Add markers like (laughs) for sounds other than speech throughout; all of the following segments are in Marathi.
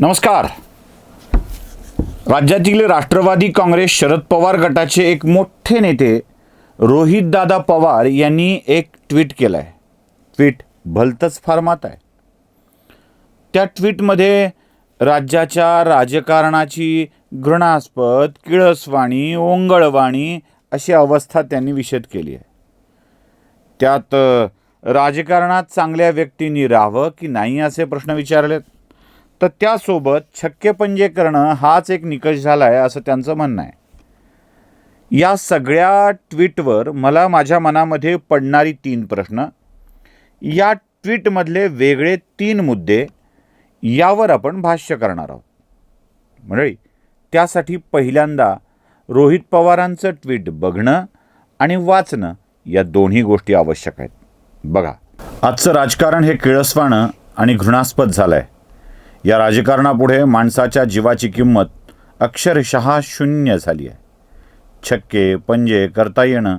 नमस्कार. राज्यातील राष्ट्रवादी काँग्रेस शरद पवार गटाचे एक मोठे नेते रोहितदादा पवार यांनी एक ट्विट केलं आहे ट्विट भलतंच फार्मात आहे. त्या ट्विटमध्ये राज्याच्या राजकारणाची घृणास्पद किळसवाणी ओंगळवाणी अशी अवस्था त्यांनी विशद केली आहे. त्यात राजकारणात चांगल्या व्यक्तींनी राहावं की नाही असे प्रश्न विचारलेत? तर त्यासोबत छक्के पंजे करणं हाच एक निकष झाला आहे असं त्यांचं म्हणणं आहे. या सगळ्या ट्विटवर मला माझ्या मनामध्ये पडणारी तीन प्रश्न. या ट्विटमधले वेगळे तीन मुद्दे यावर आपण भाष्य करणार आहोत. मंडळी त्यासाठी पहिल्यांदा रोहित पवारांचं ट्विट बघणं आणि वाचणं या दोन्ही गोष्टी आवश्यक आहेत. बघा आजचं राजकारण हे किळसवाणं आणि घृणास्पद झालं आहे या राजकारणापुढे माणसाच्या जीवाची किंमत अक्षरशः शून्य झाली आहे. छक्के पंजे करता येणं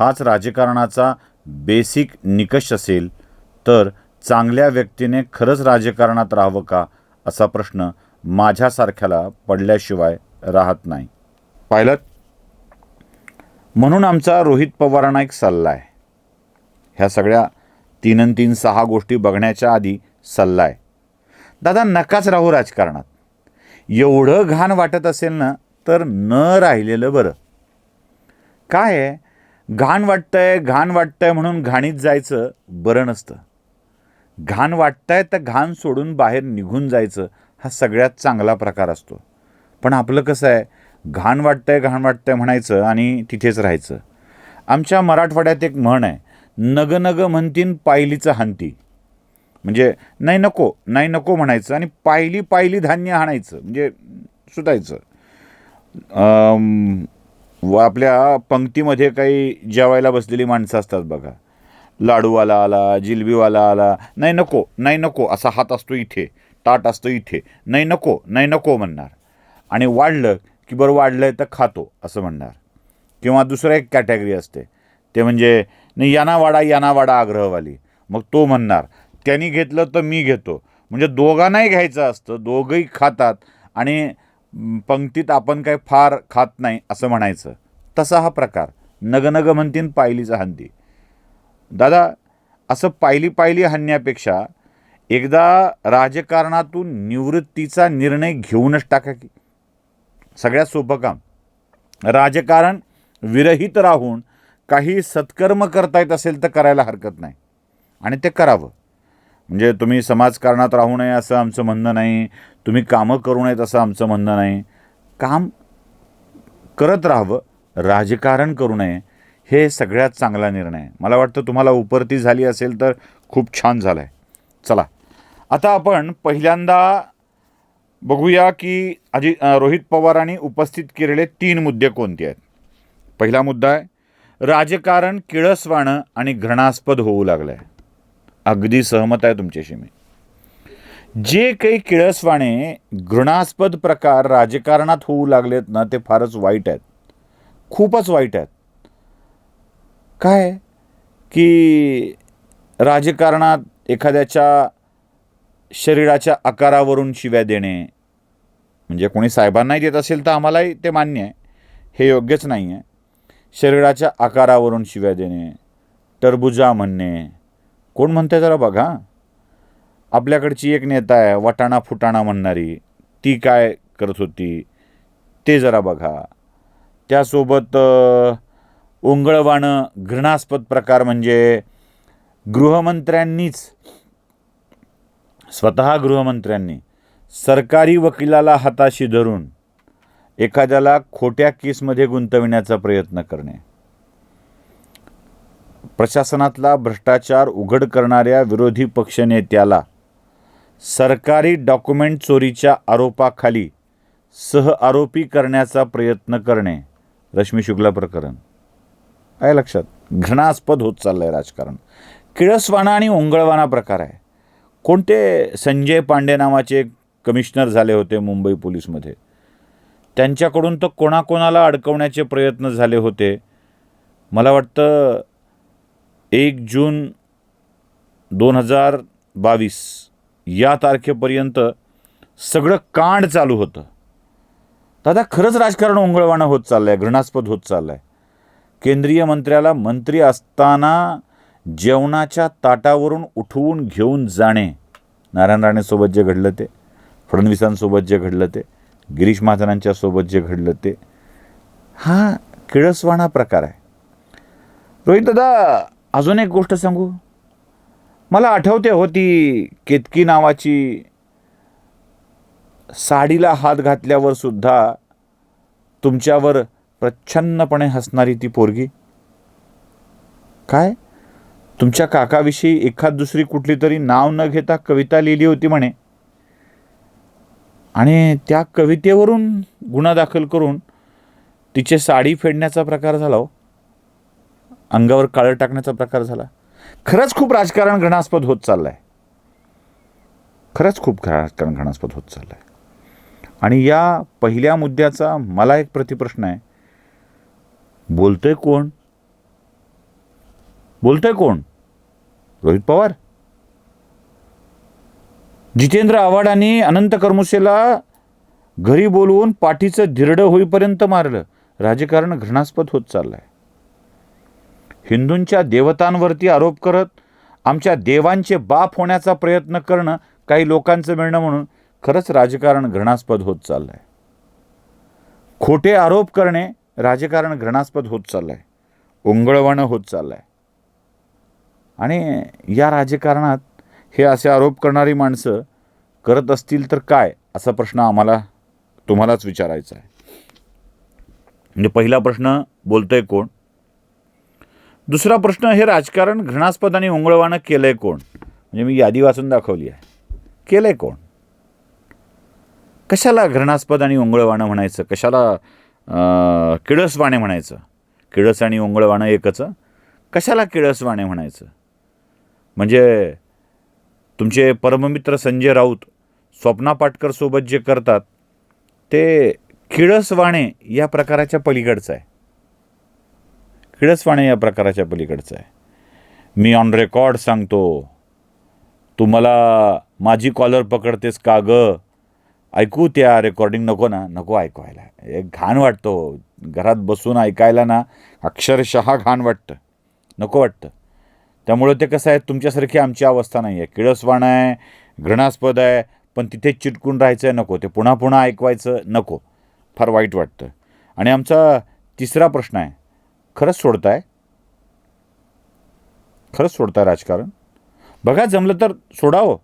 हाच राजकारणाचा बेसिक निकष असेल तर चांगल्या व्यक्तीने खरंच राजकारणात राहावं का असा प्रश्न माझ्यासारख्याला पडल्याशिवाय राहत नाही. पाहिलं? म्हणून आमचा रोहित पवारांना एक सल्ला आहे. ह्या सगळ्या तीन तीन सहा गोष्टी बघण्याच्या आधी सल्ला आहे. दादा नकाच राहू राजकारणात. एवढं घाण वाटत असेल ना तर न राहिलेलं बरं. काय आहे? घाण वाटतंय घाण वाटतंय म्हणून घाणीत जायचं बरं नसतं. घाण वाटतंय तर घाण सोडून बाहेर निघून जायचं हा सगळ्यात चांगला प्रकार असतो. पण आपलं कसं आहे? घाण वाटतंय घाण वाटतंय म्हणायचं आणि तिथेच राहायचं. आमच्या मराठवाड्यात एक म्हण आहे नग नग म्हणतीन पायलीचं हांती. म्हणजे नाही नको नाही नको म्हणायचं आणि पायली पायली धान्य आणायचं म्हणजे सुटायचं. व आपल्या पंक्तीमध्ये काही जेवायला बसलेली माणसं असतात बघा. लाडूवाला आला जिलबीवाला आला नाही नको नाही नको असा हात असतो इथे ताट असतो इथे नाही नको नाही नको म्हणणार. आणि वाढलं की बरं वाढलं तर खातो असं म्हणणार. किंवा दुसरं एक कॅटेगरी असते ते म्हणजे नाही यांना वाडा यांना वाडा आग्रहवाली. मग तो म्हणणार त्यांनी घेतलं तर मी घेतो. म्हणजे दोघांनाही घ्यायचं असतं. दोघंही खातात आणि पंक्तीत आपण काही फार खात नाही असं म्हणायचं. तसा हा प्रकार. नग नग म्हणतीन पायलीचा हंदी. दादा असं पायली पायली हाणण्यापेक्षा एकदा राजकारणातून निवृत्तीचा निर्णय घेऊनच टाका की. सगळ्यात सोपं काम. राजकारण विरहित राहून काही सत्कर्म करता येत असेल तर करायला हरकत नाही. आणि ते करावं. म्हणजे तुम्ही समाजकारणात राहू नये असं आमचं म्हणणं नाही. तुम्ही कामं करू नयेत असं आमचं म्हणणं नाही. काम करत राहावं राजकारण करू नये हे सगळ्यात चांगला निर्णय. आहे मला वाटतं तुम्हाला उपरती झाली असेल तर खूप छान झालं आहे चला. आता आपण पहिल्यांदा बघूया की आजी रोहित पवारांनी उपस्थित केलेले तीन मुद्दे कोणते आहेत? पहिला मुद्दा आहे राजकारण किळसवाणं आणि घृणास्पद होऊ लागलं आहे अगदी सहमत आहे तुमच्याशी मी. जे काही किळसवाणे घृणास्पद प्रकार राजकारणात होऊ लागलेत ना ते फारच वाईट आहेत. खूपच वाईट आहेत. काय की राजकारणात एखाद्याच्या शरीराच्या आकारावरून शिव्या देणे म्हणजे कोणी साहेबांनाही देत असेल तर आम्हालाही ते मान्य आहे. हे योग्यच नाही आहे शरीराच्या आकारावरून शिव्या देणे टरबुजा म्हणणे कोण म्हणते जरा बघा. आपल्याकडची एक नेता आहे वटाणा फुटाणा म्हणणारी. ती काय करत होती? ते जरा बघा. त्यासोबत ओंगळवाणं घृणास्पद प्रकार म्हणजे गृहमंत्र्यांनीच स्वतः गृहमंत्र्यांनी सरकारी वकिलाला हाताशी धरून एखाद्याला खोट्या केसमध्ये गुंतविण्याचा प्रयत्न करणे. प्रशासनातला भ्रष्टाचार उघड करणाऱ्या विरोधी पक्षनेत्याला सरकारी डॉक्युमेंट चोरीच्या आरोपाखाली सहआरोपी करण्याचा प्रयत्न करणे. रश्मी शुक्ला प्रकरण. आहे लक्षात. घृणास्पद होत चाललं आहे राजकारण. किळसवाणा आणि ओंगळवाणा प्रकार आहे. कोणते संजय पांडे नावाचे कमिशनर झाले होते मुंबई पोलीसमध्ये? त्यांच्याकडून तर कोणाकोणाला अडकवण्याचे प्रयत्न झाले होते. मला वाटतं एक जून दोन हजार बावीस. या तारखेपर्यंत सगळं कांड चालू होतं. दादा खरंच राजकारण ओंगळवाणं होत चाललं आहे घृणास्पद होत चाललं आहे केंद्रीय मंत्र्याला मंत्री असताना जेवणाच्या ताटावरून उठवून घेऊन जाणे. नारायण राणेसोबत जे घडलं ते फडणवीसांसोबत जे घडलं ते गिरीश महाजनांच्यासोबत जे घडलं ते हा किळसवाणा प्रकार आहे. रोहित दादा अजून एक गोष्ट सांगू? मला आठवते होती केतकी नावाची. साडीला हात घातल्यावर सुद्धा तुमच्यावर प्रच्छन्नपणे हसणारी ती पोरगी. काय? तुमच्या काकाविषयी एखाद दुसरी कुठली तरी नाव न घेता कविता लिहिली होती म्हणे. आणि त्या कवितेवरून गुन्हा दाखल करून तिचे साडी फेडण्याचा प्रकार झाला हो. अंगावर काळं टाकण्याचा प्रकार झाला. खरंच खूप राजकारण घृणास्पद होत चाललं आहे खरंच खूप राजकारण घृणास्पद होत चाललं आहे आणि या पहिल्या मुद्द्याचा मला एक प्रतिप्रश्न आहे. बोलतोय कोण? बोलतोय कोण? रोहित पवार? जितेंद्र आव्हाडांनी अनंत कर्मुसेला घरी बोलवून पाठीचं धिरडं होईपर्यंत मारलं. राजकारण घृणास्पद होत चाललंय. हिंदूंच्या देवतांवरती आरोप करत आमच्या देवांचे बाप होण्याचा प्रयत्न करणं काही लोकांचं मिळणं म्हणून खरंच राजकारण घृणास्पद होत चाललंय. खोटे आरोप करणे राजकारण घृणास्पद होत चाललंय. उंगळवणं होत चाललंय. आणि या राजकारणात हे असे आरोप करणारी माणसं करत असतील तर काय असा प्रश्न आम्हाला तुम्हालाच विचारायचा आहे. म्हणजे पहिला प्रश्न बोलतोय कोण? दुसरा प्रश्न हे राजकारण घृणास्पद आणि ओंगळवाणं केलंय कोण? म्हणजे मी यादी वाचून दाखवली आहे. केलंय कोण? कशाला घृणास्पद आणि ओंगळवाणं म्हणायचं? कशाला किळसवाणे म्हणायचं? किळस आणि ओंगळवाणं एकच? कशाला किळसवाणे म्हणायचं? म्हणजे तुमचे परममित्र संजय राऊत स्वप्ना पाटकर सोबत जे करतात ते किळसवाणे या प्रकाराच्या पलीकडचं आहे. किळसवाणे या प्रकाराच्या पलीकडचं आहे. मी ऑन रेकॉर्ड सांगतो तू मला माझी कॉलर पकडतेस का ग? ऐकू त्या रेकॉर्डिंग नको ना नको ऐकवायला. एक घाण वाटतो. घरात बसून ऐकायला ना अक्षरशः घाण वाटतं. नको वाटतं. त्यामुळं ते कसं आहे तुमच्यासारखी आमची अवस्था नाही आहे. किळसवाण आहे घृणास्पद आहे पण तिथे चिटकून राहायचं आहे नको. ते पुन्हा पुन्हा ऐकवायचं नको. फार वाईट वाटतं. आणि आमचा तिसरा प्रश्न आहे खरंच सोडताय? खरंच सोडताय राजकारण? बघा जमलं तर सोडावं.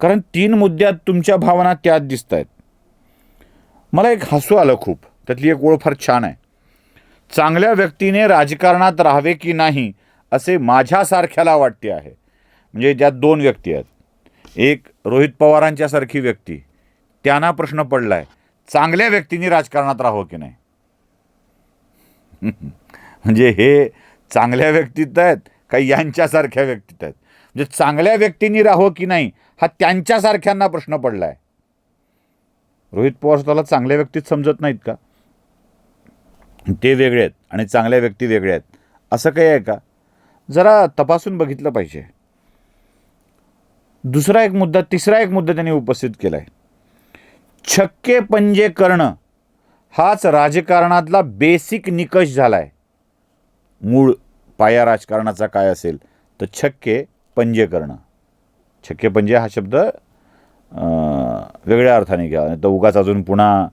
कारण तीन मुद्द्यात तुमच्या भावना त्यात दिसत आहेत मला एक हसू आलं खूप. त्यातली एक ओळ फार छान आहे. चांगल्या व्यक्तीने राजकारणात राहावे की नाही असे माझ्यासारख्याला वाटते आहे. म्हणजे ज्यात दोन व्यक्ती आहेत. एक रोहित पवारांच्यासारखी व्यक्ती. त्यांना प्रश्न पडला आहे चांगल्या व्यक्तीने राजकारणात राहावं की नाही? (laughs) म्हणजे हे चांगल्या व्यक्तीत आहेत का यांच्यासारख्या व्यक्तीत आहेत? म्हणजे चांगल्या व्यक्तींनी राहो की नाही हा त्यांच्यासारख्यांना प्रश्न पडला आहे रोहित पवार स्वतःला चांगल्या व्यक्तीत समजत नाहीत का? ते वेगळे आहेत आणि चांगल्या व्यक्ती वेगळ्या आहेत. असं काही आहे का? जरा तपासून बघितलं पाहिजे. दुसरा एक मुद्दा तिसरा एक मुद्दा त्यांनी उपस्थित केला आहे छक्के पंजे करणं हाच राजकारणातला बेसिक निकष झाला आहे मूळ पाया राजकारणाचा काय असेल तर छक्के पंजे करणं. छक्के पंजे हा शब्द वेगळ्या अर्थाने घ्या. तर उगाच अजून पुन्हा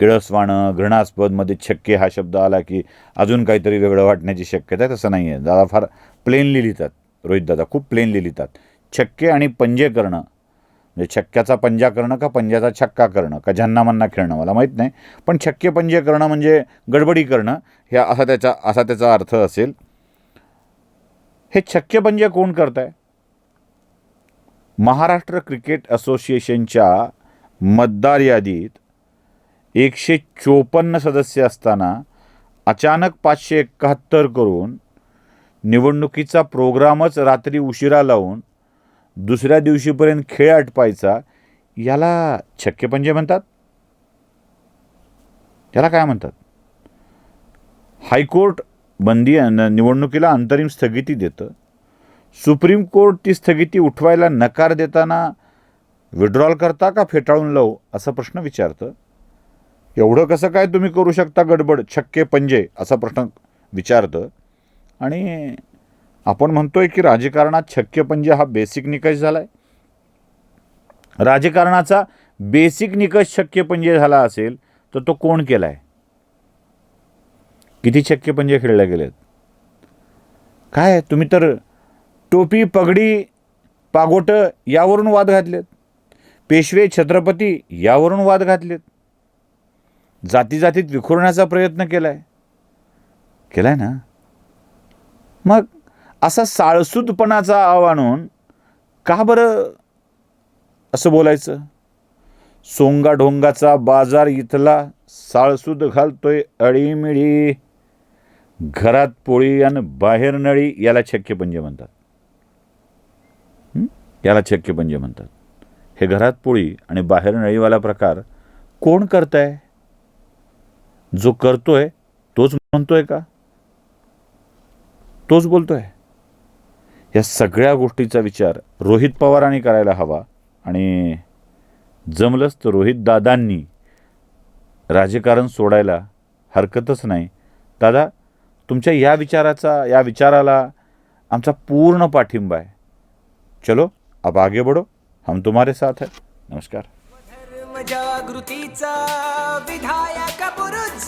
किळसवाणं घृणास्पदमध्ये छक्के हा शब्द आला की अजून काहीतरी वेगळं वाटण्याची शक्यता आहे तसं नाही आहे दादा फार प्लेनली लिहितात. रोहित दादा खूप प्लेनली लिहितात. छक्के आणि पंजे करणं म्हणजे छक्क्याचा पंजा करणं का पंजाचा छक्का करणं? का झन्नामन्ना खेळणं? मला माहीत नाही. पण छक्के पंजे करणं म्हणजे गडबडी करणं ह्या असा त्याचा असा त्याचा अर्थ असेल. हे छक्के पंजे कोण करत आहे महाराष्ट्र क्रिकेट असोसिएशनच्या मतदार यादीत एकशे चोपन्न सदस्य असताना अचानक पाचशे एकाहत्तर करून निवडणुकीचा प्रोग्रामच रात्री उशिरा लावून दुसऱ्या दिवशीपर्यंत खेळ आटपायचा याला छक्के पंजे म्हणतात? याला काय म्हणतात? हायकोर्ट बंदी निवडणुकीला अंतरिम स्थगिती देतं. सुप्रीम कोर्ट ती स्थगिती उठवायला नकार देताना विड्रॉल करता का फेटाळून लावू असा प्रश्न विचारतं. एवढं कसं काय तुम्ही करू शकता गडबड छक्के पंजे असा प्रश्न विचारतं. आणि आपण म्हणतोय की राजकारणात छक्के हा बेसिक निकष झाला आहे राजकारणाचा बेसिक निकष छक्के झाला असेल तर तो कोण केला आहे किती छक्के पंजे खेळले गेलेत? काय तुम्ही तर टोपी पगडी पागोटं यावरून वाद घातलेत. पेशवे छत्रपती यावरून वाद घातलेत. जाती जातीत विखुरण्याचा प्रयत्न केला आहे केला आहे ना? मग असा साळसूदपणाचा आव आणून का बरं असं बोलायचं? सोंगा ढोंगाचा बाजार इथला साळसूद घालतोय अळीमिळी. घरात पोळी आणि बाहेर नळी याला छक्केपंजे म्हणतात. याला याला छक्केपंजे म्हणतात. हे घरात पोळी आणि बाहेर नळीवाला प्रकार कोण करताय? जो करतोय तोच म्हणतोय का? तोच बोलतोय. या सगळ्या गोष्टीचा विचार रोहित पवारांनी करायला हवा आणि जमलंच तर रोहित दादांनी राजकारण सोडायला हरकतच नाही. दादा तुमच्या या विचाराचा या विचाराला आमचा पूर्ण पाठिंबा आहे. चलो अब आगे बढ़ो. हम तुम्हारे साथ है. नमस्कार. जागृतीचा विधायक बुरुज